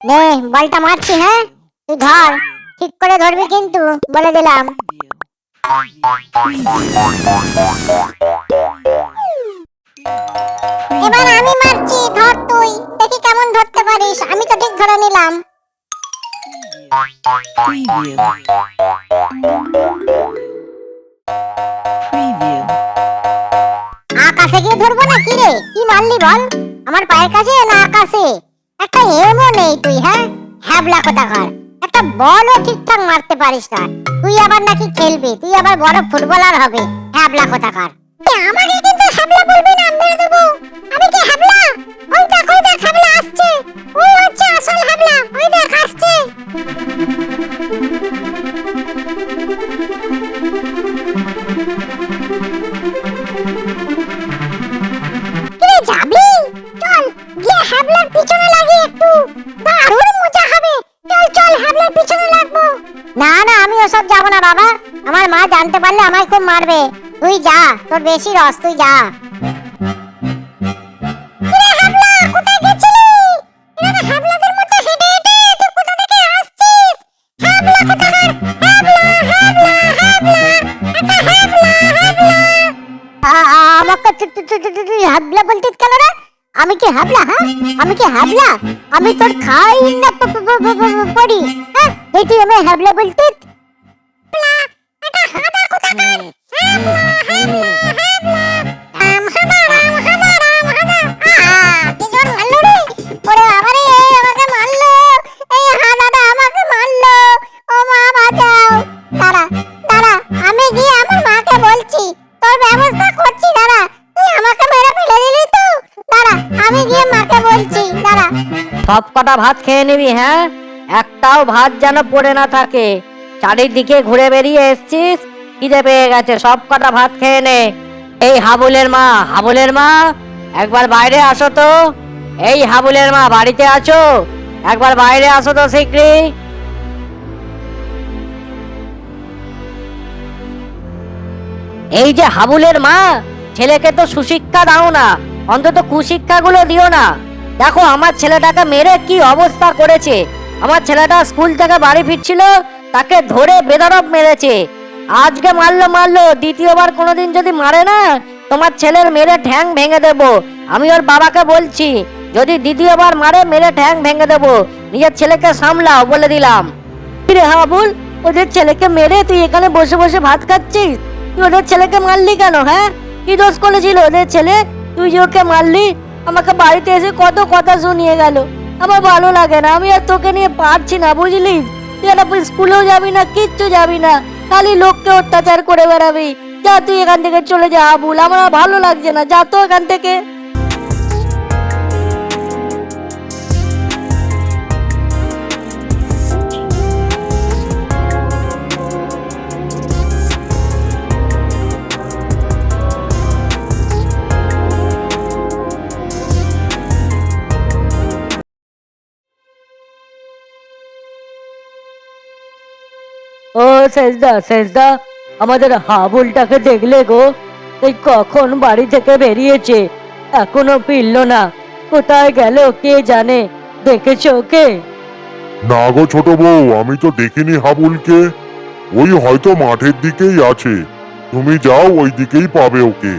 নে বলটা মারছি হ্যাঁ? তুই ধর, ঠিক করে ধরবি কিন্তু, বলে দিলাম। এবার আমি মারছি, ধর তুই, দেখি কেমন ধরতে পারিস, আমি তো ঠিক ধরে নিলাম. আকাশে গিয়ে ধরবো না, কি রে? কি মারলি বল? আমার পায়ের কাছে না আকাশে? একটা এমও নেই তুই হ্যাঁ? হ্যাবলা কোথাকার একটা বলও ঠিকঠাক মারতে পারিস না। তুই আবার নাকি খেলবি, তুই আবার বড় ফুটবলার হবে। হ্যাবলা কোথাকার আমাকে কিন্তু হ্যাবলা বলবি না মেরে দেবো। আমি কি হ্যাবলা? ওসব যাব না বাবা। আমার মা জানতে পারলে আমায় খুব মারবে। তুই যা তোর বেশি রস তুই যা। হাবলা বলতিস কেন রে? আমি কি হাবলা হ্যাঁ? আমি কি হাবলা? আমি তোর খাই না পড়ি হ্যাঁ? এই তুই আমি হাবলা বলতিস? সব কটা ভাত খেয়ে নিবি হ্যাঁ? একটাও ভাত যেন পড়ে না থাকে। চারিদিকে ঘুরে বেরিয়ে এসছিস? খিদে পেয়ে গেছে, সব কটা ভাত খেয়ে নে। এই হাবুলের মা হাবুলের মা, একবার বাইরে আসো তো। এই হাবুলের মা, বাড়িতে আছো? একবার বাইরে আসো তো শিগগিরি এই যে হাবুলের মা, ছেলেকে তো সুশিক্ষা দাও না, অন্তত কুশিক্ষাগুলো দিও না। দেখো, আমার ছেলেটাকে মেরে কি অবস্থা করেছে। আমার ছেলেটা স্কুল থেকে বাড়ি ফিরছিল তাকে ধরে বেদরব মেরেছে। আজকে মারলো মারলো, দ্বিতীয়বার কোনোদিন যদি মারে না, তোমার ছেলের মেরে ঠ্যাং ভেঙে দেব। আমি ওর বাবাকে বলছি, যদি দ্বিতীয়বার মারে, মেরে ঠ্যাং ভেঙে দেব। নিজের ছেলেকে সামলাও বলে দিলাম। রে হাবুল, ওদের ছেলেকে মেরে তুই এখানে বসে বসে ভাত খাচ্ছিস? তুই ওদের ছেলেকে মারলি কেন হ্যাঁ? কি দোষ করেছিল ওদের ছেলে? তুই যে ওকে মারলি, আমাকে বাড়িতে এসে কত কথা শুনিয়ে গেল। আমার ভালো লাগে না, আমি আর তোকে নিয়ে পারছি না, বুঝলি? তুই আর স্কুলেও যাবি না, কিচ্ছু যাবি না। খালি লোককে অত্যাচার করে বেড়াবি। যা তুই এখান থেকে চলে যা, আবুল। আমার ভালো লাগছে না। যা তো এখান থেকে। সেজদা সেজদা, আমাদের হাবুলটাকে দেখলে গো, এই কখন বাড়ি থেকে বেরিয়েছে? এখনও ফিরল না। কোথায় গেল কে জানে? দেখেছ ওকে? না গো ছোট বউ, আমি তো দেখিনি হাবুলকে। ওই হয়তো মাঠের দিকেই আছে। তুমি যাও, ওই দিকেই পাবে ওকে।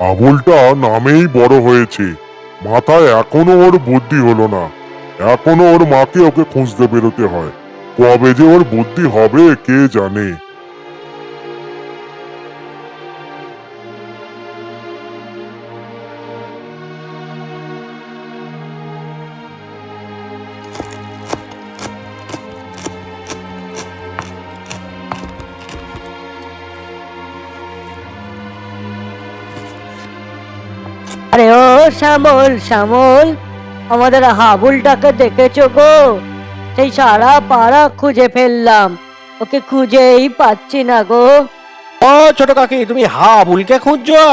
আবুলটা নামেই বড় হয়েছে। মাথায় এখনও ওর বুদ্ধি হলো না। এখনও ওর মাকে ওকে খুঁজতে বেরোতে হয়। কবে যে ওর বুদ্ধি হবে, কে জানে? আরে ও শ্যামল শ্যামল, আমাদের হাবুলটাকে দেখেছ গো? সেই সারা পাড়া খুঁজে ফেললাম, ওকে খুঁজেই পাচ্ছি না গো। ও ছোট কাকি, তুমি হাবুলকে খুঁজছো?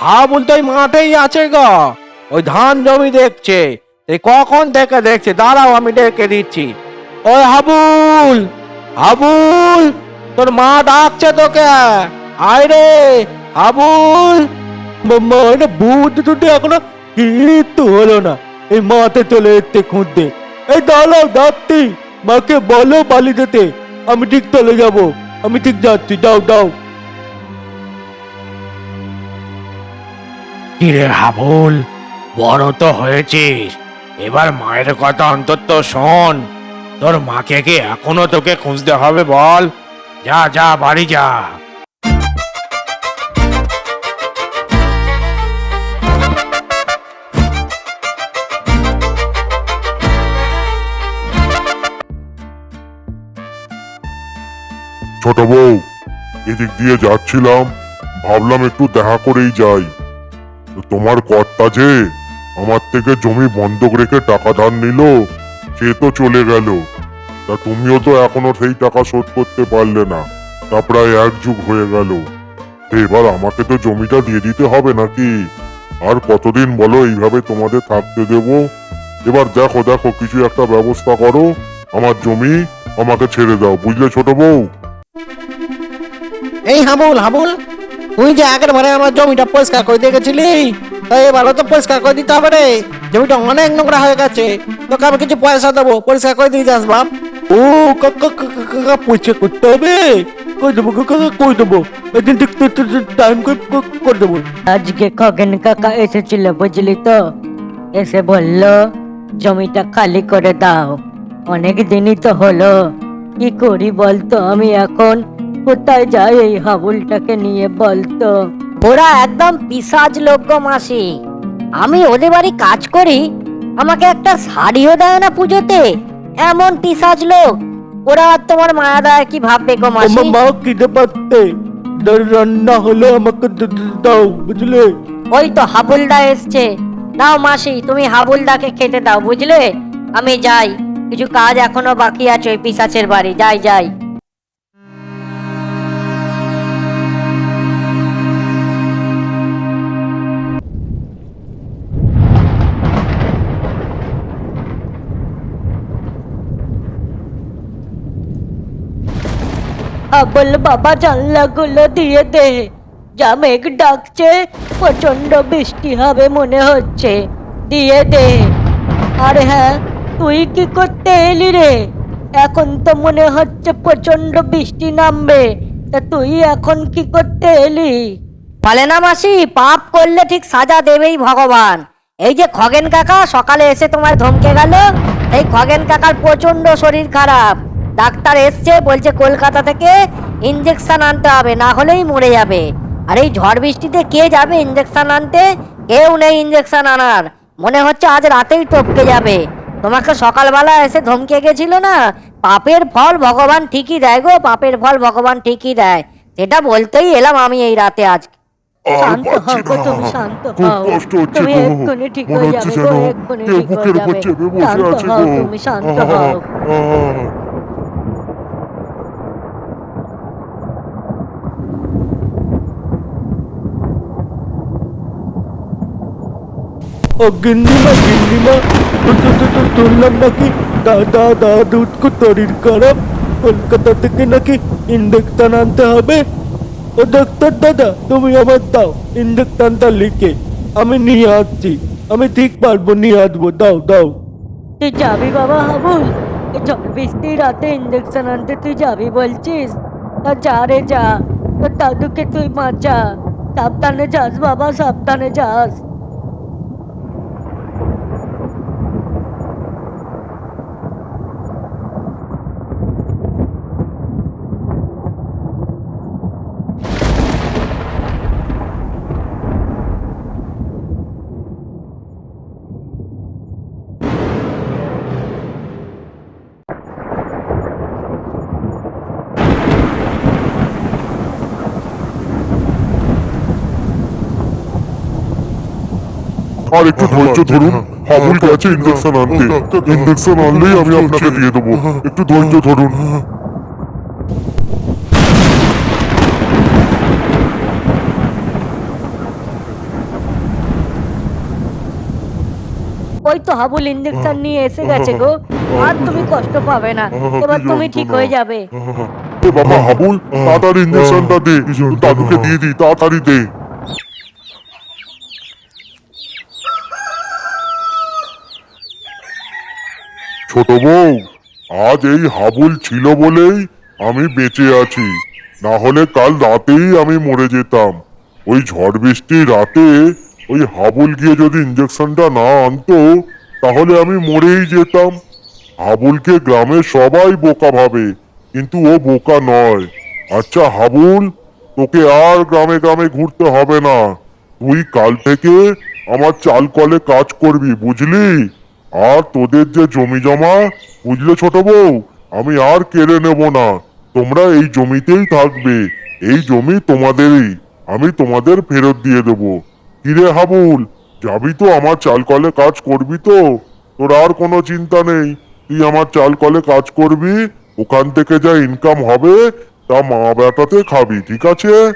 হাবুল তো ওই মাঠেই আছে গো। ওই ধান জমি দেখছে এই কখন থেকে দেখছে? দাঁড়াও, আমি ডেকে দিচ্ছি। ওই হাবুল হাবুল, তোর মা ডাকছে তোকে। আয় রে, হাবুল। হলো না। এই মাতে চলে এসছে খুঁজতে। এই দাঁড়াও যাচ্ছি মাকে বলো আমি ঠিক চলে যাব। আমি ঠিক যাচ্ছি। যাও যাও। কিরে হাবুল, বড় তো হয়েছিস। এবার মায়ের কথা অন্তত শোন। তোর মাকে কি এখনও তোকে খুঁজতে হবে বল? যা যা, বাড়ি যা। ছোট বউ, এদিক দিয়ে যাচ্ছিলাম, ভাবলাম একটু দেখা করেই যাই। তোমার কর্তা যে আমার থেকে জমি বন্ধক রেখে টাকা ধার নিল, সে তো চলে গেল। তা তুমিও তো এখনও সেই টাকা শোধ করতে পারলে না, তা প্রায় এক যুগ হয়ে গেল। এবার আমাকে তো জমিটা দিয়ে দিতে হবে নাকি? আর কতদিন বলো এইভাবে তোমাদের থাকতে দেব? এবার দেখো দেখো, কিছু একটা ব্যবস্থা করো। আমার জমি আমাকে ছেড়ে দাও, বুঝলে ছোট বউ? এই হাবুল হাবুল তুই যে আগের বারে আমার জমিটা পরিষ্কার করে দিয়ে গেছিলি তাই এবারও তো পরিষ্কার করে দিতে হবে রে। জমিটা অনেক নোংরা হয়ে গেছে তোকে আমি কিছু পয়সা দেবো পরিষ্কার করে দিয়ে যাস বাপ। ও কাকা কাকা কাকা পয়সা করতে হবে? কই দেবো কাকা কই দেবো। একদিন ঠিক টাইম করে দেবো। আজকে খগেন কাকা এসেছিল বুঝলি তো? এসে বলল জমিটা খালি করে দাও অনেক দিনই তো হলো। কি করি বলতো আমি এখন? কোথায় যাই এই হাবুলটাকে নিয়ে বলতো? ওরা একদম পিসাজ লোক গো মাসি। আমি ওদের বাড়ি কাজ করি আমাকে একটা শাড়িও দেয় না পুজোতে। এমন পিসাজ লোক। ওরা আর তোমার মায়া দেয় কি ভাববে গো মাসি? আমার মা খিদে পাচ্ছে। রান্না হলে আমাকে দাও বুঝলে? ওই তো হাবুলদা এসছে। নাও মাসি তুমি হাবুলদাকে খেতে দাও বুঝলে? আমি যাই। কিছু কাজ এখনও বাকি আছে ওই পিসাচের বাড়ি। যাই যাই। আবল বাবা জানলাগুলো দিয়ে দে যা মেঘ ডাকছে প্রচণ্ড বৃষ্টি হবে মনে হচ্ছে দিয়ে দে আর হ্যাঁ তুই কি করতে এলি রে এখন তো মনে হচ্ছে প্রচণ্ড বৃষ্টি নামবে তা তুই এখন কি করতে এলি বলে না মাসি পাপ করলে ঠিক সাজা দেবেই ভগবান এই যে খগেন কাকা সকালে এসে তোমার ধমকে গেল এই খগেন কাকার প্রচণ্ড শরীর খারাপ ডাক্তার এসছে বলছে কলকাতা থেকে ইঞ্জেকশন আনতে হবে না হলেই মরে যাবে। আর এই ঝড় বৃষ্টিতে কে যাবে ইঞ্জেকশন আনতে? কেউ নেই ইঞ্জেকশন আনার। মনে হচ্ছে আজ রাতেই টপকে যাবে। তোমাকে সকালবেলা এসে ধমকে গেছিল না? পাপের ফল ভগবান ঠিকই দেয় গো পাপের ফল ভগবান ঠিকই দেয়। সেটা বলতেই এলাম আমি এই রাতে আজ। শান্ত হও গো, তুমি শান্ত হও। তুমি। এক্ষুনি ঠিক হয়ে যাবে গো, এক্ষুনি ঠিক হয়ে যাবে। শান্ত হও, তুমি শান্ত হও। আহা। ও গিন্নিমা গিন্নিমা তো তো তো তো শুনলাম নাকি দাদা দাদুর কো শরীর খারাপ কলকাতা থেকে নাকি ইঞ্জেকশন আনতে হবে ও ডাক্তার দাদা তুমি আমার দাও ইঞ্জেকশনটা লিখে আমি নিয়ে আসছি আমি ঠিক পারব নিয়ে আসব দাও দাও তুই যাবি বাবা হাবুল এই ঝড় বৃষ্টি রাতে ইঞ্জেকশন আনতে তুই যাবি বলছিস তা যা রে যা তোর দাদুকে তুই বাঁচা সাবধানে যাস বাবা সাবধানে যাস আর একটু ধৈর্য ধরুন। হাবুল গেছে ইঞ্জেকশন আনতে। ইঞ্জেকশন আনলেই আমি আপনাকে দিয়ে দেবো। একটু ধৈর্য ধরুন। ওই তো হাবুল ইঞ্জেকশন নিয়ে এসে গেছে গো। আর তুমি কষ্ট পাবে না। এবার তুমি ঠিক হয়ে যাবে। বাবা হাবুল তাড়াতাড়ি ইঞ্জেকশনটা দে। দাদুকে দিয়ে দি তাড়াতাড়ি দে। ছোট বউ, আজ এই হাবুল ছিল বলেই আমি বেঁচে আছি। না হলে কাল রাতেই আমি মরে যেতাম। ওই ঝড় বৃষ্টির রাতে ওই হাবুল গিয়ে যদি ইঞ্জেকশনটা না আনতো, তাহলে আমি মরেই যেতাম। হাবুলকে গ্রামের সবাই বোকা ভাবে, কিন্তু ও বোকা নয়। আচ্ছা হাবুল, তোকে আর গ্রামে গ্রামে ঘুরতে হবে না। তুই কাল থেকে আমার চাল কলে কাজ করবি, বুঝলি? আর তোদের যে জমি জমা, বুঝলে ছোট বউ? আমি আর কেড়ে নেব না। তোমরা এই জমিতেই থাকবে। এই জমি তোমাদেরই। আমি তোমাদের ফেরত দিয়ে দেবো। কিরে হাবুল, যাবি তো আমার চাল কলে কাজ করবি তো? তোর আর কোনো চিন্তা নেই। তুই আমার চাল কলে কাজ করবি, ওখান থেকে যা ইনকাম হবে, তা মা বেটাতে খাবি, ঠিক আছে?